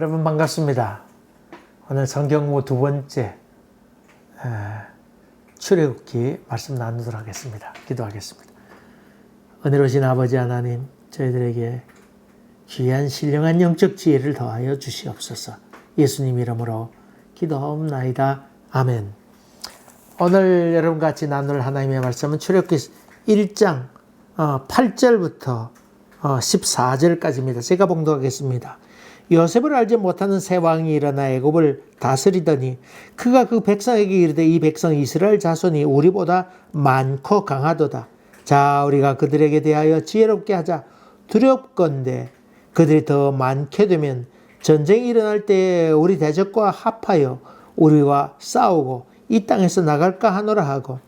여러분 반갑습니다. 오늘 성경무 두 번째 에, 출애굽기 말씀 나누도록 하겠습니다. 기도하겠습니다. 은혜로신 아버지 하나님, 저희들에게 귀한 신령한 영적 지혜를 더하여 주시옵소서. 예수님 이름으로 기도하옵나이다. 아멘. 오늘 여러분 같이 나눌 하나님의 말씀은 출애굽기 1장 8절부터 14절까지입니다. 제가 봉독하겠습니다. 요셉을 알지 못하는 새 왕이 일어나 애굽을 다스리더니 그가 그 백성에게 이르되 이 백성 이스라엘 자손이 우리보다 많고 강하도다. 자 우리가 그들에게 대하여 지혜롭게 하자. 두렵건대 그들이 더 많게 되면 전쟁이 일어날 때 우리 대적과 합하여 우리와 싸우고 이 땅에서 나갈까 하노라 하고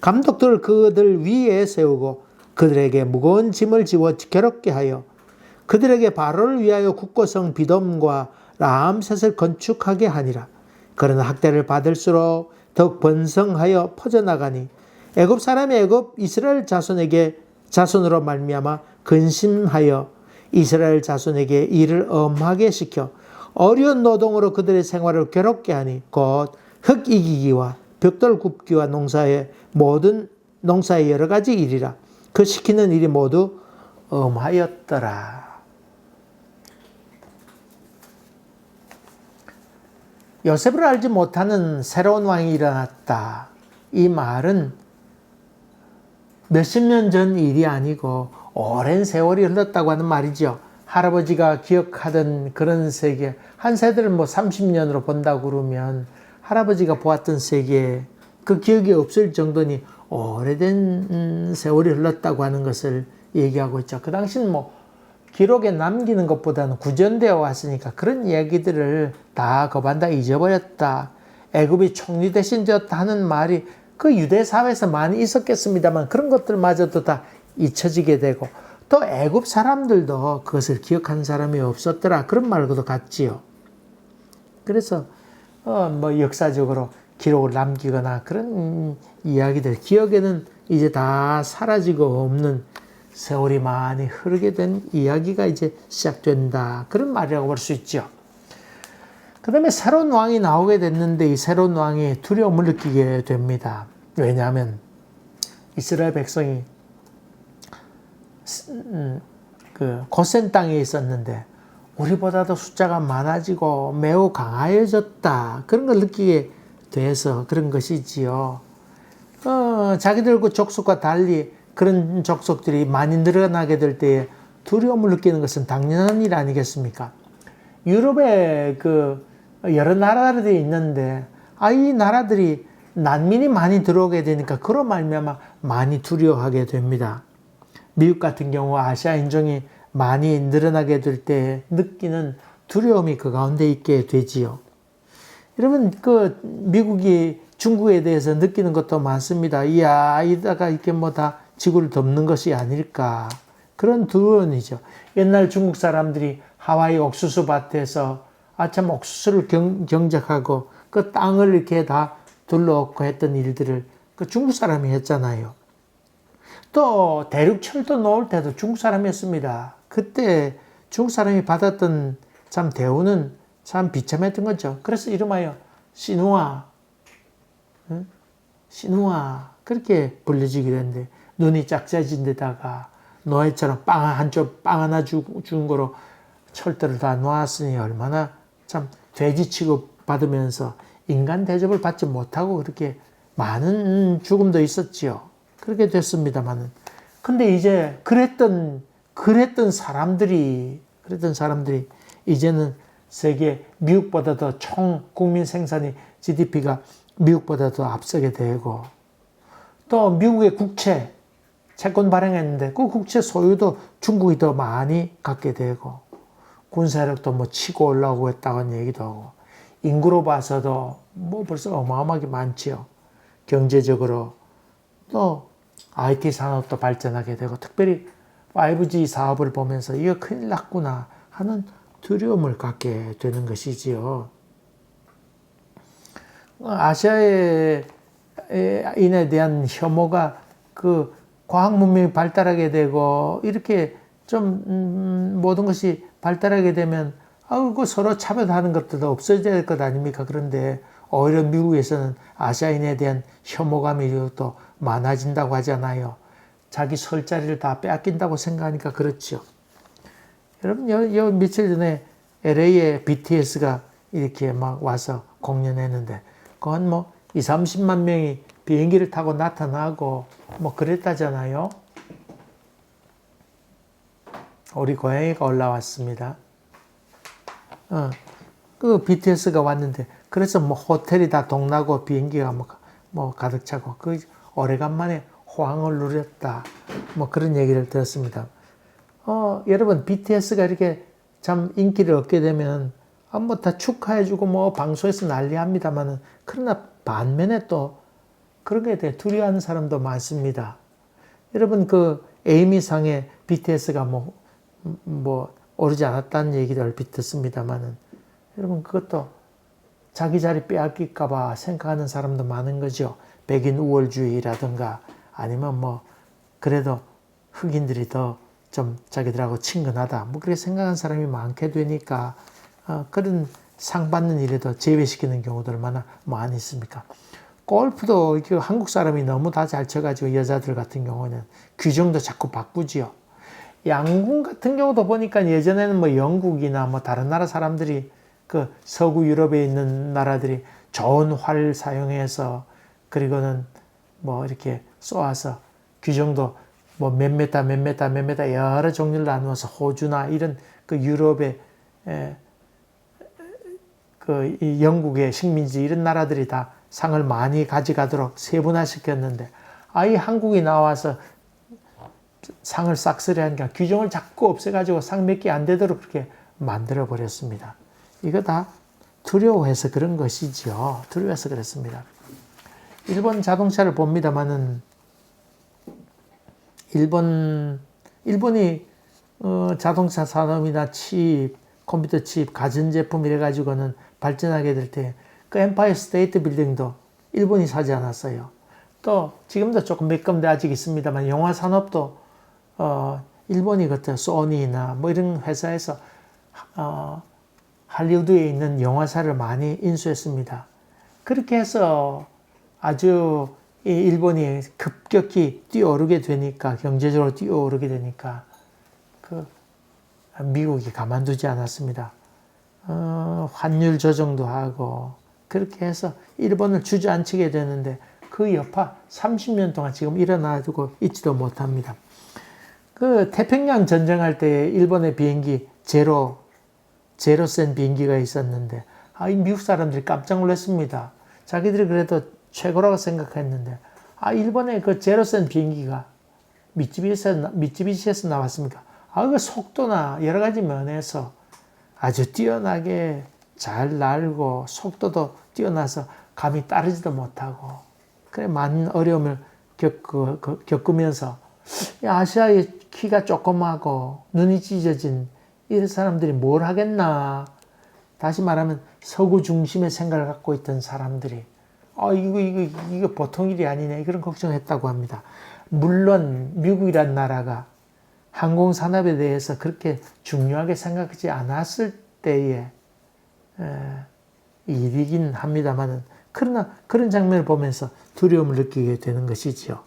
감독들을 그들 위에 세우고 그들에게 무거운 짐을 지워 괴롭게 하여 그들에게 바로를 위하여 국고성 비돔과 라암셋을 건축하게 하니라. 그러나 학대를 받을수록 더욱 번성하여 퍼져나가니 애굽 사람이 애굽 이스라엘 자손에게 자손으로 말미암아 근심하여 이스라엘 자손에게 일을 엄하게 시켜 어려운 노동으로 그들의 생활을 괴롭게 하니 곧 흙 이기기와 벽돌 굽기와 농사의 모든 농사의 여러 가지 일이라 그 시키는 일이 모두 엄하였더라. 요셉을 알지 못하는 새로운 왕이 일어났다. 이 말은 몇십 년 전 일이 아니고 오랜 세월이 흘렀다고 하는 말이죠. 할아버지가 기억하던 그런 세계, 한 세대를 뭐 30년으로 본다고 그러면 할아버지가 보았던 세계, 그 기억이 없을 정도니 오래된 세월이 흘렀다고 하는 것을 얘기하고 있죠. 그 당시는 뭐 기록에 남기는 것보다는 구전되어 왔으니까 그런 이야기들을 다 거반다 잊어버렸다. 애굽이 총리 대신 되었다 하는 말이 그 유대 사회에서 많이 있었겠습니다만 그런 것들마저도 다 잊혀지게 되고 또 애굽 사람들도 그것을 기억한 사람이 없었더라 그런 말과도 같지요. 그래서 어 뭐 역사적으로 기록을 남기거나 그런 이야기들 기억에는 이제 다 사라지고 없는 세월이 많이 흐르게 된 이야기가 이제 시작된다. 그런 말이라고 볼 수 있죠. 그 다음에 새로운 왕이 나오게 됐는데 이 새로운 왕이 두려움을 느끼게 됩니다. 왜냐하면 이스라엘 백성이 음, 그 고센 땅에 있었는데 우리보다도 숫자가 많아지고 매우 강하여졌다. 그런 걸 느끼게 돼서 그런 것이지요. 어, 자기들 그 족속과 달리 그런 족속들이 많이 늘어나게 될 때에 두려움을 느끼는 것은 당연한 일 아니겠습니까? 유럽에 그 여러 나라들이 있는데 아 이 나라들이 난민이 많이 들어오게 되니까 그로 말미암아 많이 두려워하게 됩니다. 미국 같은 경우 아시아 인종이 많이 늘어나게 될 때 느끼는 두려움이 그 가운데 있게 되지요. 여러분 그 미국이 중국에 대해서 느끼는 것도 많습니다. 이야 이다가 이렇게 뭐 다 지구를 덮는 것이 아닐까. 그런 두려움이죠. 옛날 중국 사람들이 하와이 옥수수 밭에서 아참 옥수수를 경, 경작하고 그 땅을 이렇게 다 둘러엎고 했던 일들을 그 중국 사람이 했잖아요. 또 대륙 철도 놓을 때도 중국 사람이었습니다. 그때 중국 사람이 받았던 참 대우는 참 비참했던 거죠. 그래서 이름하여 시누아, 응? 시누아 그렇게 불려지기도 했는데 눈이 짝짝진 데다가 노예처럼 빵 한쪽 빵 하나 주, 준 거로 철도를 다 놓았으니 얼마나 참 돼지 취급 받으면서 인간 대접을 받지 못하고 그렇게 많은 죽음도 있었지요. 그렇게 됐습니다만은. 근데 이제 그랬던, 그랬던 사람들이, 그랬던 사람들이 이제는 세계 미국보다 더 총 국민 생산이 GDP가 미국보다 더 앞서게 되고 또 미국의 국채, 채권 발행했는데 그 국채 소유도 중국이 더 많이 갖게 되고 군사력도 뭐 치고 올라오고 했다는 얘기도 하고 인구로 봐서도 뭐 벌써 어마어마하게 많지요. 경제적으로 또 IT 산업도 발전하게 되고 특별히 5G 사업을 보면서 이거 큰일 났구나 하는 두려움을 갖게 되는 것이지요. 아시아의 인에 대한 혐오가 그 과학 문명이 발달하게 되고 이렇게 좀 음, 모든 것이 발달하게 되면 아, 그 서로 차별하는 것도 없어져야 될 것 아닙니까? 그런데 오히려 미국에서는 아시아인에 대한 혐오감이 또 많아진다고 하잖아요. 자기 설 자리를 다 빼앗긴다고 생각하니까 그렇죠. 여러분, 여, 여 며칠 전에 LA에 BTS가 이렇게 막 와서 공연했는데, 그건 뭐 2, 30만 명이 비행기를 타고 나타나고 뭐 그랬다잖아요. 우리 고양이가 올라왔습니다. 어, 그 BTS가 왔는데 그래서 뭐 호텔이 다 동나고 비행기가 뭐, 뭐 가득 차고 그 오래간만에 호황을 누렸다. 뭐 그런 얘기를 들었습니다. 어, 여러분 BTS가 이렇게 참 인기를 얻게 되면 아, 뭐다 축하해주고 뭐 방송에서 난리합니다만은 그러나 반면에 또 그런 거에 대해 두려워하는 사람도 많습니다. 여러분 그 에이미상에 BTS가 뭐, 뭐 오르지 않았다는 얘기를 얼핏 듣습니다만은 여러분 그것도 자기 자리 빼앗길까봐 생각하는 사람도 많은 거죠. 백인 우월주의라든가 아니면 뭐 그래도 흑인들이 더 좀 자기들하고 친근하다 뭐 그렇게 생각하는 사람이 많게 되니까 어, 그런 상 받는 일에도 제외시키는 경우도 얼마나 많이 있습니까? 골프도 한국 사람이 너무 다 잘 쳐가지고 여자들 같은 경우는 규정도 자꾸 바꾸지요. 양궁 같은 경우도 보니까 예전에는 뭐 영국이나 뭐 다른 나라 사람들이 그 서구 유럽에 있는 나라들이 좋은 활 사용해서 그리고는 뭐 이렇게 쏘아서 규정도 뭐 몇 메타 몇 메타 몇 메타 여러 종류를 나누어서 호주나 이런 그 유럽의 에, 그 영국의 식민지 이런 나라들이 다 상을 많이 가져가도록 세분화시켰는데 아이 한국이 나와서 상을 싹쓸이 하니까 규정을 자꾸 없애가지고 상 몇 개 안 되도록 그렇게 만들어 버렸습니다. 이거 다 두려워해서 그런 것이죠. 두려워해서 그렇습니다. 일본 자동차를 봅니다만은 일본 일본이 어, 자동차 산업이나 칩, 컴퓨터 칩, 가전제품 이래 가지고는 발전하게 될 때 그 엠파이어 스테이트 빌딩도 일본이 사지 않았어요. 또 지금도 조금 몇 군데 아직 있습니다만 영화 산업도 어, 일본이 그때 소니나 뭐 이런 회사에서 어, 할리우드에 있는 영화사를 많이 인수했습니다. 그렇게 해서 아주 이 일본이 급격히 뛰어오르게 되니까 경제적으로 뛰어오르게 되니까 그 미국이 가만두지 않았습니다. 어, 환율 조정도 하고 그렇게 해서 일본을 주저앉히게 되는데 그 여파 30년 동안 지금 일어나두고 있지도 못합니다. 그 태평양 전쟁할 때 일본의 비행기 제로 제로 센 비행기가 있었는데 아, 이 미국 사람들이 깜짝 놀랐습니다. 자기들이 그래도 최고라고 생각했는데 아 일본의 그 제로 센 비행기가 미쯔비시에서, 미쯔비시에서 나왔습니까? 아, 그 속도나 여러 가지 면에서 아주 뛰어나게 잘 날고 속도도 뛰어나서 감이 따르지도 못하고 그래 많은 어려움을 겪, 겪으면서 아시아의 키가 조그마고 눈이 찢어진 이 사람들이 뭘 하겠나 다시 말하면 서구 중심의 생각을 갖고 있던 사람들이 아 이거 이거 이거 보통 일이 아니네 그런 걱정했다고 합니다. 물론 미국이란 나라가 항공 산업에 대해서 그렇게 중요하게 생각하지 않았을 때에 일이긴 합니다만은 그러나 그런 장면을 보면서 두려움을 느끼게 되는 것이지요.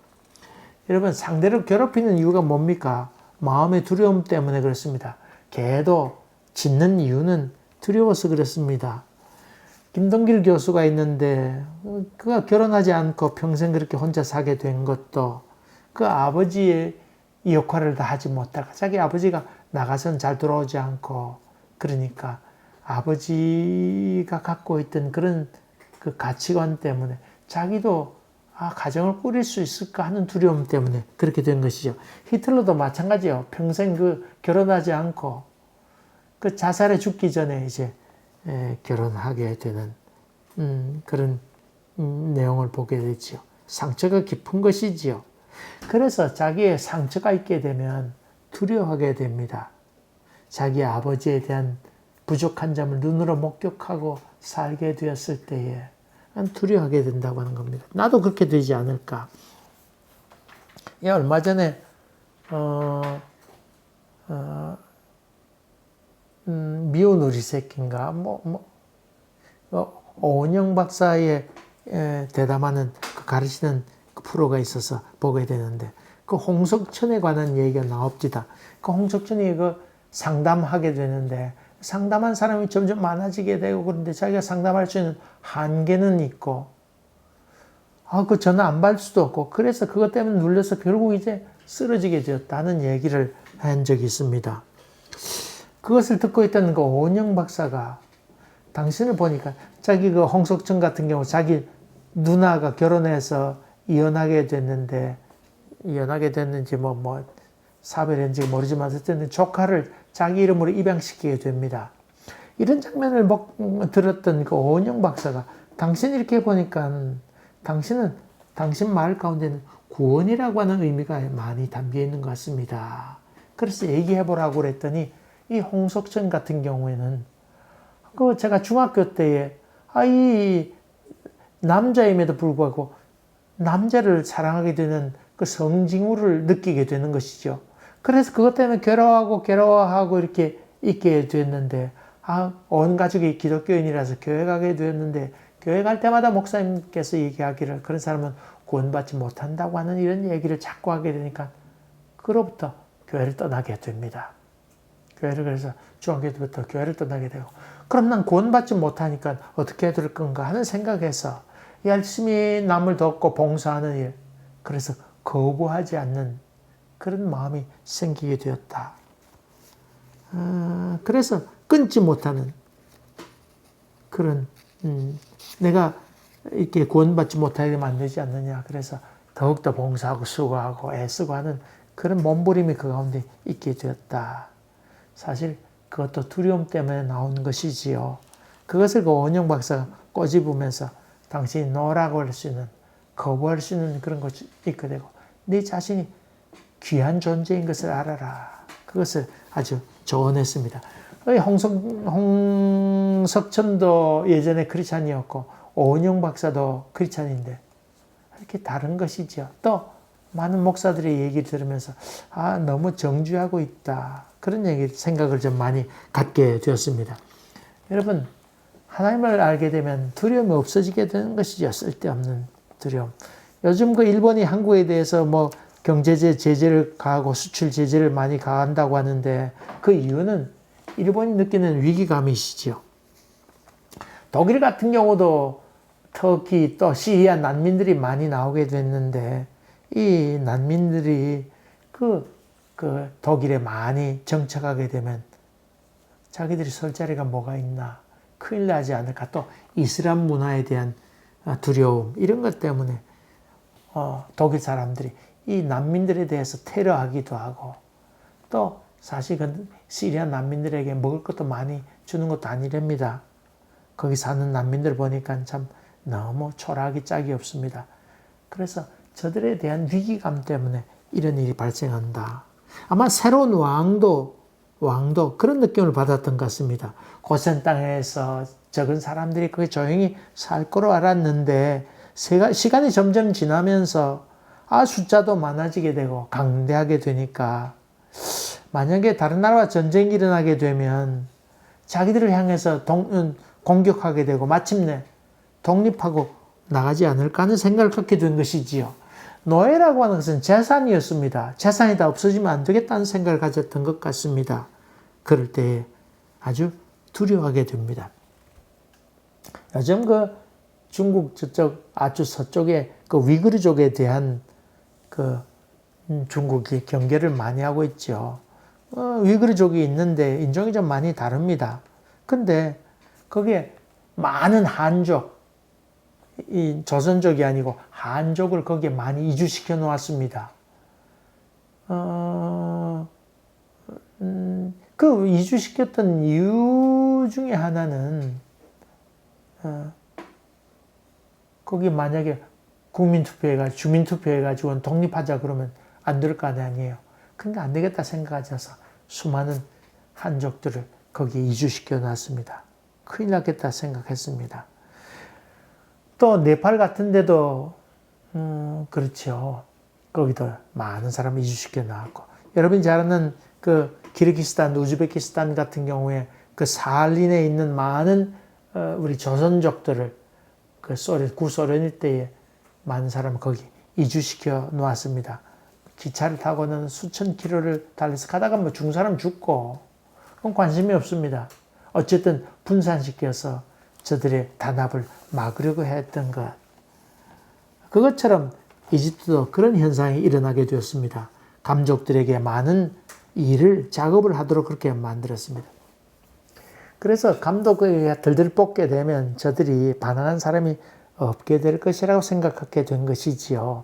여러분 상대를 괴롭히는 이유가 뭡니까? 마음의 두려움 때문에 그렇습니다. 개도 짖는 이유는 두려워서 그렇습니다. 김동길 교수가 있는데 그가 결혼하지 않고 평생 그렇게 혼자 사게 된 것도 그 아버지의 역할을 다 하지 못할까. 자기 아버지가 나가선 잘 돌아오지 않고 그러니까 아버지가 갖고 있던 그런 그 가치관 때문에 자기도 아, 가정을 꾸릴 수 있을까 하는 두려움 때문에 그렇게 된 것이죠. 히틀러도 마찬가지요. 평생 그 결혼하지 않고 그 자살해 죽기 전에 이제 에, 결혼하게 되는 음, 그런 음, 내용을 보게 되지요. 상처가 깊은 것이지요. 그래서 자기의 상처가 있게 되면 두려워하게 됩니다. 자기 아버지에 대한 부족한 점을 눈으로 목격하고 살게 되었을 때에 두려워하게 된다고 하는 겁니다. 나도 그렇게 되지 않을까. 예, 얼마 전에 어, 어, 음, 미운 우리 새끼인가 뭐 뭐. 어, 오은영 박사의 에, 대담하는 그 가르치는 그 프로가 있어서 보게 되는데 그 홍석천에 관한 얘기가 나옵니다. 그 홍석천이 그 상담하게 되는데 상담한 사람이 점점 많아지게 되고 그런데 자기가 상담할 수 있는 한계는 있고 아, 그 전화 안 받을 수도 없고 그래서 그것 때문에 눌려서 결국 이제 쓰러지게 되었다는 얘기를 한 적이 있습니다. 그것을 듣고 있던 그 오은영 박사가 당신을 보니까 자기 그 홍석천 같은 경우 자기 누나가 결혼해서 이혼하게 됐는데 이혼하게 됐는지 뭐뭐 사별했는지 모르지만 어쨌든 조카를 자기 이름으로 입양시키게 됩니다. 이런 장면을 먹, 들었던 그 오은영 박사가 당신 이렇게 보니까 당신은 당신 말 가운데는 구원이라고 하는 의미가 많이 담겨 있는 것 같습니다. 그래서 얘기해 보라고 그랬더니 이 홍석천 같은 경우에는 그 제가 중학교 때에 아이 남자임에도 불구하고 남자를 사랑하게 되는 그 성징후를 느끼게 되는 것이죠. 그래서 그것 때문에 괴로워하고 괴로워하고 이렇게 있게 됐는데 아, 온 가족이 기독교인이라서 교회 가게 되었는데 교회 갈 때마다 목사님께서 얘기하기를 그런 사람은 구원받지 못한다고 하는 이런 얘기를 자꾸 하게 되니까 그로부터 교회를 떠나게 됩니다. 교회를 그래서 중학교 때부터 교회를 떠나게 되고 그럼 난 구원받지 못하니까 어떻게 해야 될 건가 하는 생각에서 열심히 남을 돕고 봉사하는 일 그래서 거부하지 않는 그런 마음이 생기게 되었다. 아, 그래서 끊지 못하는 그런 음, 내가 이렇게 구원받지 못하게 만들지 않느냐. 그래서 더욱더 봉사하고 수고하고 애쓰고 하는 그런 몸부림이 그 가운데 있게 되었다. 사실 그것도 두려움 때문에 나온 것이지요. 그것을 그 원영 박사가 꼬집으면서 당신이 노라고 할 수 있는 거부할 수 있는 그런 것이 있게 되고 네 자신이 귀한 존재인 것을 알아라. 그것을 아주 조언했습니다. 홍석, 홍석천도 예전에 크리찬이었고 오은영 박사도 크리찬인데 이렇게 다른 것이죠. 또 많은 목사들의 얘기를 들으면서 아 너무 정죄하고 있다. 그런 얘기 생각을 좀 많이 갖게 되었습니다. 여러분 하나님을 알게 되면 두려움이 없어지게 되는 것이죠. 쓸데없는 두려움. 요즘 그 일본이 한국에 대해서 뭐 경제제 제재를 가하고 수출 제재를 많이 가한다고 하는데 그 이유는 일본이 느끼는 위기감이시죠. 독일 같은 경우도 터키 또 시리아 난민들이 많이 나오게 됐는데 이 난민들이 그, 그 독일에 많이 정착하게 되면 자기들이 설 자리가 뭐가 있나 큰일 나지 않을까 또 이슬람 문화에 대한 두려움 이런 것 때문에 어, 독일 사람들이 이 난민들에 대해서 테러하기도 하고 또 사실 그 시리아 난민들에게 먹을 것도 많이 주는 것도 아니랍니다. 거기 사는 난민들 보니까 참 너무 초라하기 짝이 없습니다. 그래서 저들에 대한 위기감 때문에 이런 일이 발생한다. 아마 새로운 왕도 왕도 그런 느낌을 받았던 것 같습니다. 고센 땅에서 적은 사람들이 거기 조용히 살 거로 알았는데 시간이 점점 지나면서 아 숫자도 많아지게 되고 강대하게 되니까 만약에 다른 나라와 전쟁이 일어나게 되면 자기들을 향해서 동, 음, 공격하게 되고 마침내 독립하고 나가지 않을까 하는 생각을 갖게 된 것이지요. 노예라고 하는 것은 재산이었습니다. 재산이 다 없어지면 안 되겠다는 생각을 가졌던 것 같습니다. 그럴 때 아주 두려워하게 됩니다. 요즘 그 중국 저쪽 아주 서쪽에 그 위그르족에 대한 그 음, 중국이 경계를 많이 하고 있죠. 어, 위그르족이 있는데 인종이 좀 많이 다릅니다. 근데 거기에 많은 한족, 이 조선족이 아니고 한족을 거기에 많이 이주시켜 놓았습니다. 어, 음, 그 이주시켰던 이유 중에 하나는 어, 거기 만약에 국민투표해가 주민투표해가지고 독립하자 그러면 안 될 거 아니에요. 근데 안 되겠다 생각하셔서 수많은 한족들을 거기에 이주시켜 놨습니다. 큰일 났겠다 생각했습니다. 또 네팔 같은 데도 음, 그렇죠. 거기도 많은 사람을 이주시켜 놨고 여러분이 잘 아는 그 키르기스탄, 우즈베키스탄 같은 경우에 그 사할린에 있는 많은 어, 우리 조선족들을 그 소련 구소련 때에 많은 사람을 거기 이주시켜 놓았습니다. 기차를 타고는 수천 킬로를 달려서 가다가 뭐 죽은 사람 죽고 그건 관심이 없습니다. 어쨌든 분산시켜서 저들의 단합을 막으려고 했던 것. 그것처럼 이집트도 그런 현상이 일어나게 되었습니다. 감족들에게 많은 일을 작업을 하도록 그렇게 만들었습니다. 그래서 감독에게 들들 뽑게 되면 저들이 반항한 사람이 없게 될 것이라고 생각하게 된 것이지요.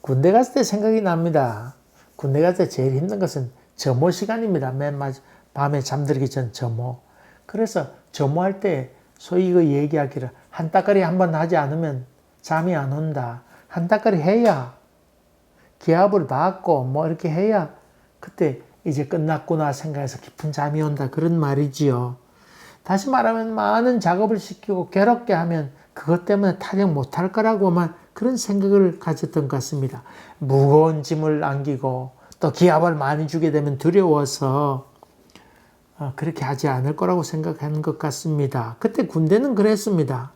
군대 갔을 때 생각이 납니다. 군대 갔을 때 제일 힘든 것은 점호 시간입니다. 맨 밤에 잠들기 전 점호. 그래서 점호할 때 소위 그 얘기하기를 한 따까리 한 번 하지 않으면 잠이 안 온다. 한 따까리 해야 기압을 받고 뭐 이렇게 해야 그때 이제 끝났구나 생각해서 깊은 잠이 온다. 그런 말이지요. 다시 말하면 많은 작업을 시키고 괴롭게 하면 그것 때문에 타령 못할 거라고만 그런 생각을 가졌던 것 같습니다. 무거운 짐을 안기고 또 기압을 많이 주게 되면 두려워서 어, 그렇게 하지 않을 거라고 생각하는 것 같습니다. 그때 군대는 그랬습니다.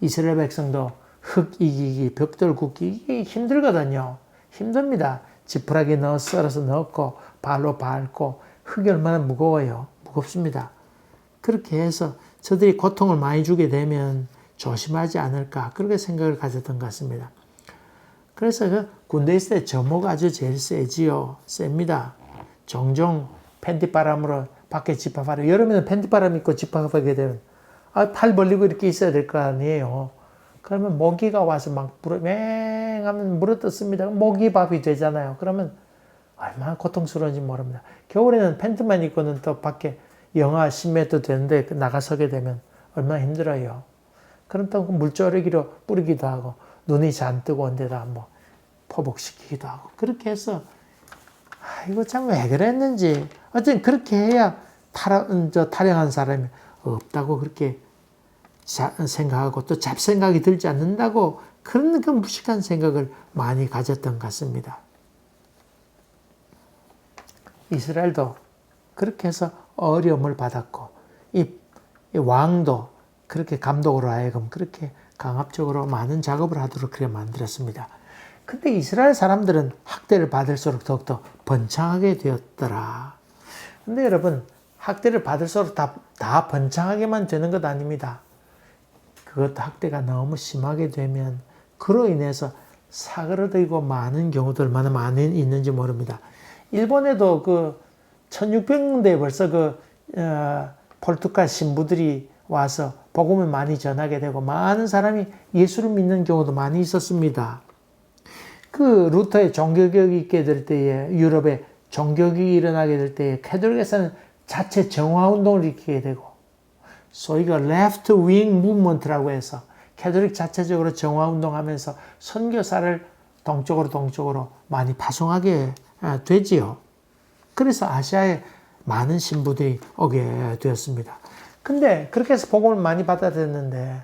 이스라엘 백성도 흙 이기기, 벽돌 굽기 힘들거든요. 힘듭니다. 지푸라기 넣어 썰어서 넣고 발로 밟고 흙이 얼마나 무거워요. 무겁습니다. 그렇게 해서 저들이 고통을 많이 주게 되면 조심하지 않을까 그렇게 생각을 가졌던 것 같습니다. 그래서 그 군대 있을 때 점호가 아주 제일 세지요. 셉니다. 종종 팬티바람으로 밖에 집합하려 여름에는 팬티바람 입고 집합하게 되면 아, 팔 벌리고 이렇게 있어야 될 거 아니에요. 그러면 모기가 와서 막 불어 맹 하면 물어뜯습니다. 모기 밥이 되잖아요. 그러면 얼마나 고통스러운지 모릅니다. 겨울에는 팬트만 입고는 또 밖에 영하 10m 되는데 그 나가서게 되면 얼마나 힘들어요. 또그 물조르기로 뿌리기도 하고 눈이 잔 뜨고 온 데다 뭐 포복시키기도 하고 그렇게 해서 아이고 참왜 그랬는지 어쨌든 그렇게 해야 탈, 저 탈영한 사람이 없다고 그렇게 자, 생각하고 또 잡생각이 들지 않는다고 그런 그 무식한 생각을 많이 가졌던 것 같습니다. 이스라엘도 그렇게 해서 어려움을 받았고 이, 이 왕도 그렇게 감독으로 하여금 그렇게 강압적으로 많은 작업을 하도록 그렇게 만들었습니다. 근데 이스라엘 사람들은 학대를 받을수록 더욱더 번창하게 되었더라. 근데 여러분, 학대를 받을수록 다, 다 번창하게만 되는 것 아닙니다. 그것도 학대가 너무 심하게 되면 그로 인해서 사그러들고 많은 경우도 얼마나 많이 있는지 모릅니다. 일본에도 그 1600년대에 벌써 그 어, 포르투갈 신부들이 와서 복음을 많이 전하게 되고 많은 사람이 예수를 믿는 경우도 많이 있었습니다. 그 루터의 종교개혁이 있게 될 때에 유럽에 종교개혁이 일어나게 될 때에 캐톨릭에서는 자체 정화 운동을 일으키게 되고 소위가 left wing movement라고 해서 캐톨릭 자체적으로 정화 운동하면서 선교사를 동쪽으로 동쪽으로 많이 파송하게 아, 되지요. 그래서 아시아에 많은 신부들이 오게 되었습니다. 근데 그렇게 해서 복음을 많이 받아들였는데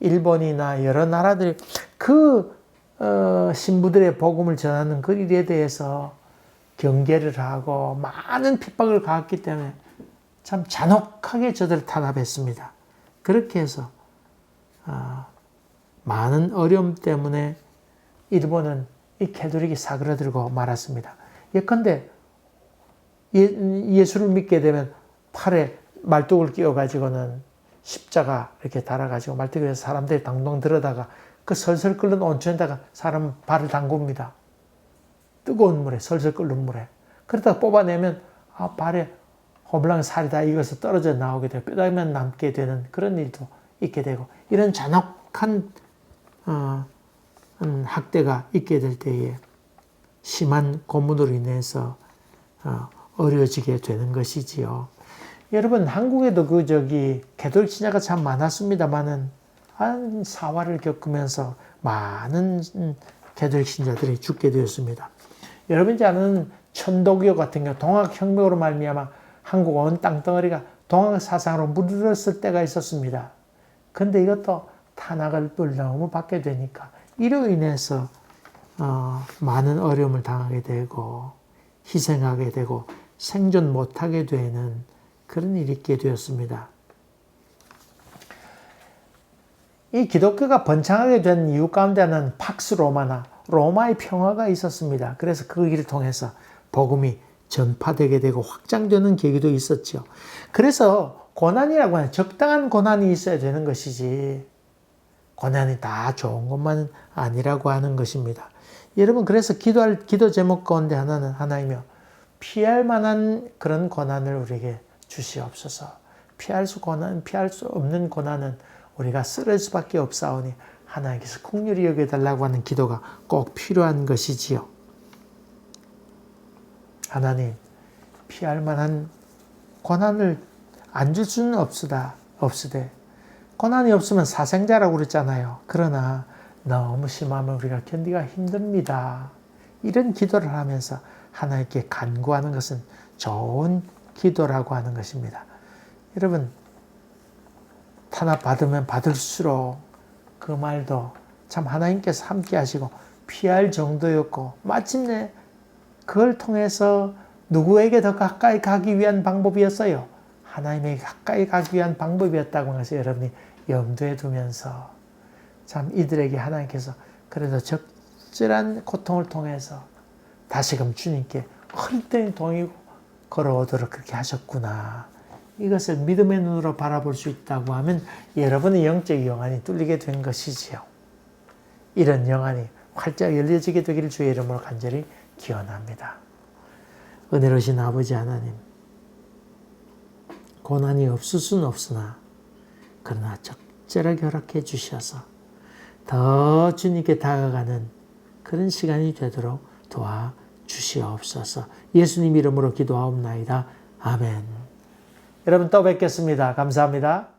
일본이나 여러 나라들이 그 어, 신부들의 복음을 전하는 그 일에 대해서 경계를 하고 많은 핍박을 가했기 때문에 참 잔혹하게 저들을 탄압했습니다. 그렇게 해서 어, 많은 어려움 때문에 일본은 이 캐톨릭이 사그러들고 말았습니다. 예컨대 예, 수를 믿게 되면 팔에 말뚝을 끼워가지고는 십자가 이렇게 달아가지고 말뚝에서 사람들이 당동 들어다가 그 설설 끓는 온천에다가 사람 발을 담굽니다. 뜨거운 물에, 설설 끓는 물에. 그러다가 뽑아내면 아, 발에 호블랑 살이 다 익어서 떨어져 나오게 되고 뼈다귀만 남게 되는 그런 일도 있게 되고 이런 잔혹한 어, 음, 학대가 있게 될 때에 심한 고문으로 인해서 어, 어려지게 되는 것이지요. 여러분 한국에도 그 저기 개돌 신자가 참 많았습니다만은 한 사화를 겪으면서 많은 개돌 신자들이 죽게 되었습니다. 여러분이 아는 천도교 같은 경우 동학혁명으로 말미암아 한국 온 땅덩어리가 동학 사상으로 물들었을 때가 있었습니다. 근데 이것도 탄압을 너무 받게 되니까 이로 인해서 어, 많은 어려움을 당하게 되고 희생하게 되고 생존 못하게 되는 그런 일이 있게 되었습니다. 이 기독교가 번창하게 된 이유 가운데는 팍스 로마나 로마의 평화가 있었습니다. 그래서 그 일을 통해서 복음이 전파되게 되고 확장되는 계기도 있었죠. 그래서 고난이라고 하는 적당한 고난이 있어야 되는 것이지 고난이 다 좋은 것만 아니라고 하는 것입니다. 여러분 그래서 기도할 기도 제목 가운데 하나는 하나이며 피할 만한 그런 고난을 우리에게 주시옵소서. 피할 수 고난 피할 수 없는 고난은 우리가 쓰를 수밖에 없사오니 하나님께서 국률이 여겨달라고 하는 기도가 꼭 필요한 것이지요. 하나님, 피할 만한 고난을 안 줄 수는 없으다, 없으되, 고난이 없으면 사생자라고 그랬잖아요. 그러나 너무 심하면 우리가 견디가 힘듭니다. 이런 기도를 하면서 하나님께 간구하는 것은 좋은 기도라고 하는 것입니다. 여러분, 탄압 받으면 받을수록 그 말도 참 하나님께서 함께 하시고 피할 정도였고 마침내 그걸 통해서 누구에게 더 가까이 가기 위한 방법이었어요. 하나님에게 가까이 가기 위한 방법이었다고 해서 여러분이 염두에 두면서 참 이들에게 하나님께서 그래도 적절한 고통을 통해서 다시금 주님께 헐떡 동이 걸어오도록 그렇게 하셨구나. 이것을 믿음의 눈으로 바라볼 수 있다고 하면 여러분의 영적 영안이 뚫리게 된 것이지요. 이런 영안이 활짝 열려지게 되기를 주의 이름으로 간절히 기원합니다. 은혜로신 아버지 하나님, 고난이 없을 수는 없으나 그러나 적절하게 허락해 주셔서 더 주님께 다가가는 그런 시간이 되도록 도와 주시옵소서. 예수님 이름으로 기도하옵나이다. 아멘. 여러분 또 뵙겠습니다. 감사합니다.